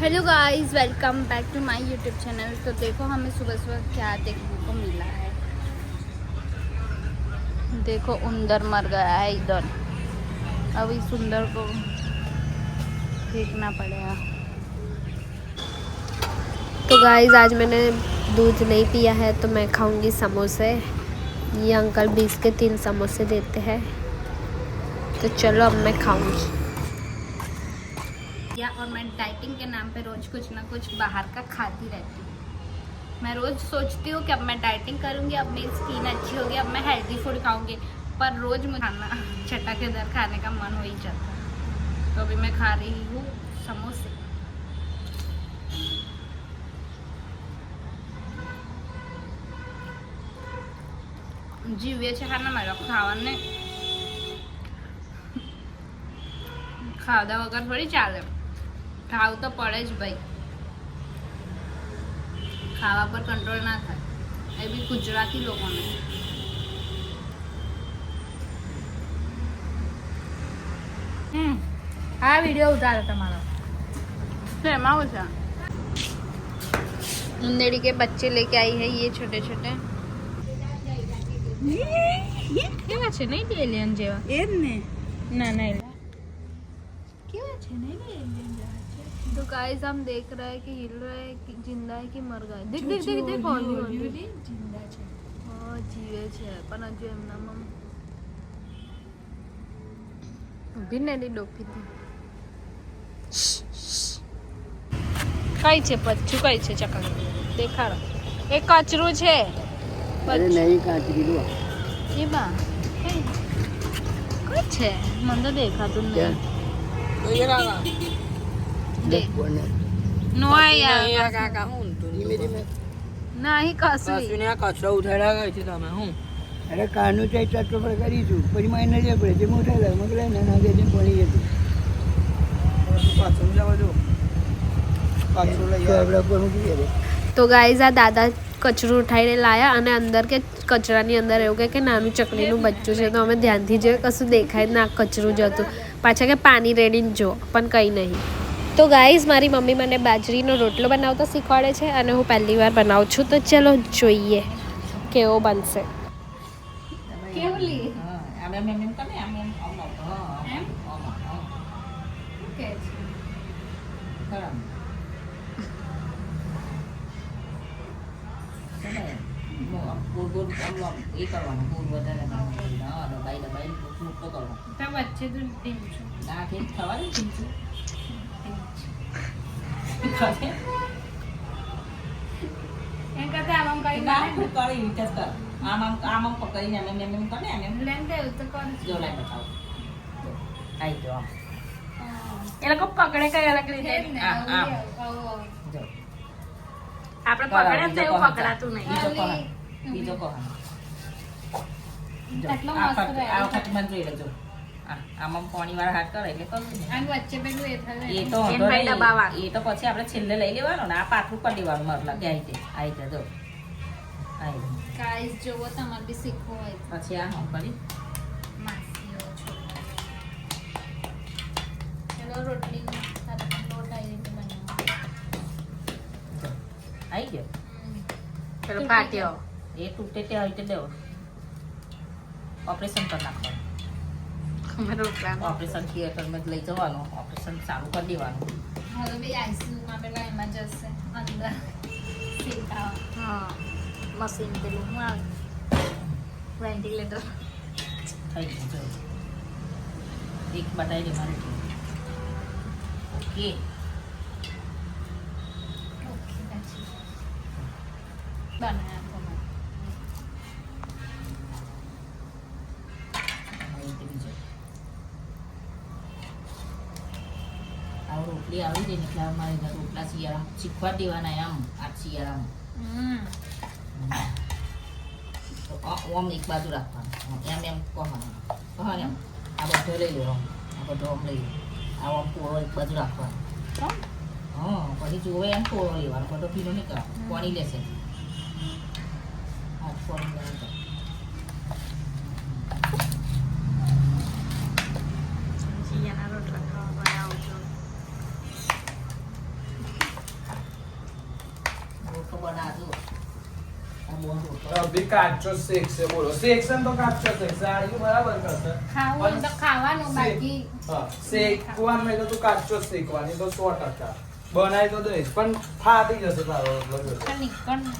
Hello guys welcome back to my YouTube channel तो देखो हमें सुबह सुबह क्या देखने को मिला है। देखो उंदर मर गया है इधर। अब इस उंदर को देखना पड़ेगा। तो गाइस आज मैंने दूध नहीं पिया है तो मैं खाऊँगी समोसे। ये अंकल बीस के तीन समोसे देते हैं। तो चलो अब मैं खाऊँगी। या और मैं डाइटिंग के नाम पे रोज कुछ ना कुछ बाहर का खाती रहती हूँ मैं रोज सोचती हूँ कि अब मैं डाइटिंग करूँगी अब मेरी स्किन अच्छी होगी अब मैं हेल्दी फूड खाऊंगी पर रोज मुझे खाना चटकेदार खाने का मन हो ही जाता है तो अभी मैं खा रही हूँ समोसे જીવે છે ખાના મારો ખાવાને ખાવડા વગર થોડી ચાલે ખાવ તો પડે જ ભાઈ ખાવા પર કંટ્રોલ ના થાય એ બી ગુજરાતી લોકોને હમ આ વિડીયો ઉતારો તમારો तो એમાં हो છે मुंदेड़ी के बच्चे लेके आई है ये छोटे छोटे કેવા છે નહીં એલિયન જેવા એ જ ને ના ના કેવા છે નહીં એલિયન જેવા છે तो गाइस हम देख रहे हैं कि हिल रहा है कि जिंदा है कि मर गया देख देख देख देख ઓલી ઓલી જિંદા છે હા જીવે છે પણ હજુ એમનામાં ઊભી ને એની ડોફીથી કઈ છે પચ્છું કઈ છે ચકલ દેખાડો એ કચરું છે અરે નહીં કાચરી લો એ બા કઈ કઈ છે મને તો દેખાતું જ નહીં દેખ કોને? નો યાર ધીમે ધીમે. નહીં. કસવી કચરો ઉઠાડ્યા ગઈ છે તમે હું. અરે કારનું ચાઈ ચટકો પર કરીશું પછી મારી નજર પડે જે મોટા લાગે મગલા ને નાગે છે પડી જતું પાછળ જવા દો કચરો લઈ તો આપણા પર મૂકી દે તો ગાઈઝ આ દાદા કચરો ઉઠાવીને લાયા અને અંદર કે કચરાની અંદર એવું કહે કે નાનું ચકલીનું બચ્ચું છે તો અમે ધ્યાનથી જોઈએ કશું દેખાય ના કચરું જ હતું. પાછા કે પાણી રેડીને જો પણ કંઈ નહીં. તો ગાઈઝ મારી મમ્મી મને બાજરીનો રોટલો બનાવતા શીખવાડે છે અને હું પહેલી વાર બનાવું છું. તો ચલો જોઈએ કેવો બનશે. વચ્ચે તો છું. એમ કરતા આમ આમ કરી આમ પકડીને એ લોકો પકડે કઈ અલગ રીતે આ, આપણે પકડે પકડાતું નહીં મસ્ત વખત મને જોઈ આમાં પાણી વાળા હાથ કરે એટલે એ. તો. એ તો પછી આપણે છેલ્લે લઈ લેવાનું ને. આ પાછું કરી દેવાનું મરલા કે આઈ જાય જો. આઈ જોવો તમારે બી શીખવું હોય પછી આ કરી. રોટલી લોટ આવી રીતે. ગયો. પાટ્યો એ તૂટે તે આવી રીતે દેવો. ઓપરેશન કરી નાખવાનું. અમે પ્લાન ઓપરેશન થિયેટરમાં જ લઈ જવાનું. ઓપરેશન ચાલુ કરી દેવાનું. હવે બી આઈસીયુમાં પેલા એમાં જશે. અંદર. હા મશીન પેલું હું આવે? વેન્ટિલેટર થઈ ગયું જો. એક બતાવી દે મારે ઓકે. બનાવ્યા તમે હવે તે બીજો આવું રોટલી આવી જાય ને રોટલા શિયાળામાં શીખવા દેવાના આમ આ શિયાળામાં તો એક બાજુ રાખવાનું એમ એમ કહવાનું કહો એમ. આ બધો લઈ લો આ બધો આમ લઈ લો આ ઓમ પૂરો એક બાજુ રાખવાનો હા પછી જોવે એમ પૂરો લેવાનો બધો પીલો નહીં કરવાનો પાણી લેશે હા પાણી લેવાનું જીયાના રોટલા ખાવા બનાવું છું આ જો આ શેક છે કાચો શેકશે બોલો શેકશે તો કાચો શેકશે આડ્યું બરાબર કરશે ખાવું તો ખાવાનું બાકી હા શેકવાનું એટલે તો કાચો શેકવાની તો સો ટકા બનાવી તો દઈશ પણ ફાટી જશે તારો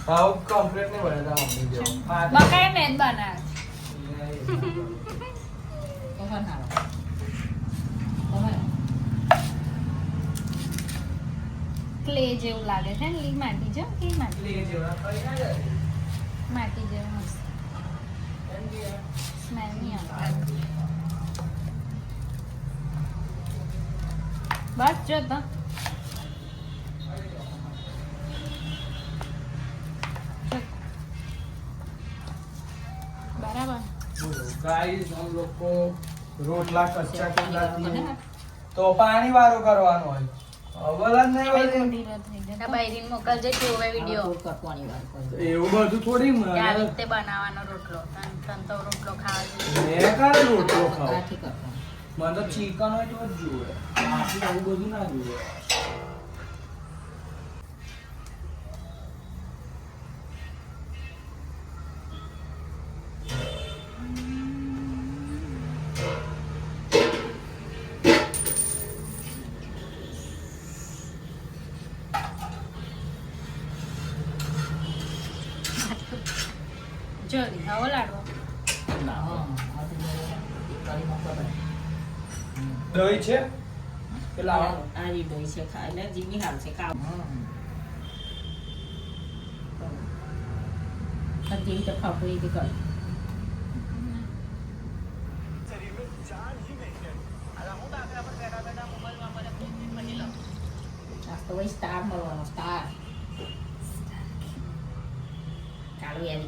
ભાવ કમ્પ્લીટ નહીં બને તારા મમ્મી જેવો બકાય મેં જ કહન ક્લે જેવું લાગે છે ને લી માટી જેવું કે માટી ક્લે જેવું કરી ના જાય. માટી જેવું સ્મેલ નહીં આવતો. બસ જો તો. લોકો રોટલા કચ્ચા કેલા તો પાણી વાળો કરવાનો હોય. એવું બધું થોડી આવી મને રીતે બનાવવાનો રોટલો. તન તન તો રોટલો ખાવા રોટલો ખાવ? મને તો ચિકન હોય તો જ જુએ. બાકી આવું બધું ના જુએ. જો આવો લાડવો તો. દહીં છે? કે લાવવાનું આ રી દહીં છે ખા એટલે જીમી હાલ છે કામ જેવી રીતે ફાફડી રીતે કરી. આજ તો ભાઈ સ્ટાર મળવાનો સ્ટાર ચાલુ યાર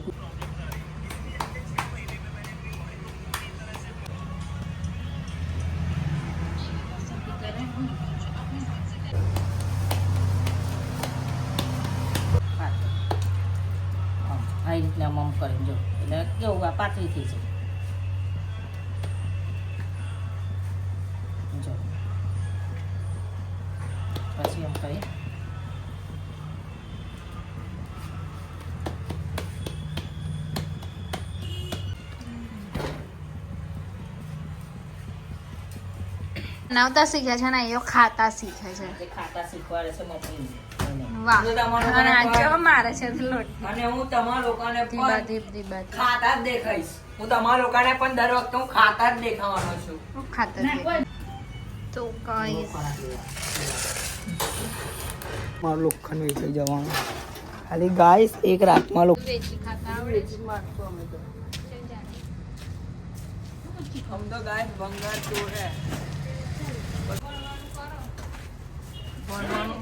આ રીતના આમ કરીને જો. એટલે કેવું આ પાતળી થઈ જાય. જો. પછી આમ કરી બનાવતા શીખે છે ને એ ખાતા શીખે છે. ખાતા શીખવાડે છે મમ્મી મારે છે અને હું તમારા લોકોને પણ ધીબ ધીબા ધીબ. ખાતા જ દેખાઈશ. હું તમારા લોકોને પણ દર વખતે હું ખાતા જ દેખાવાનો છું. હું ખાતા તો કઈ મારું લોખંડ વેચાઈ જવાનું. ખાલી ગાઈસ એક રાતમાં લોકો વેચી ખાતા. હમ તો. ગાય ભંગાર ચોર હે. ભણવાનું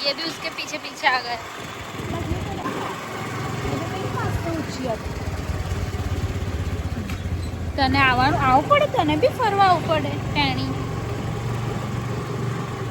ये भी उसके पीछे पीछे आ गए તને આવવાનું આવું પડે તને બી ફરવા આવવું પડે ટેણી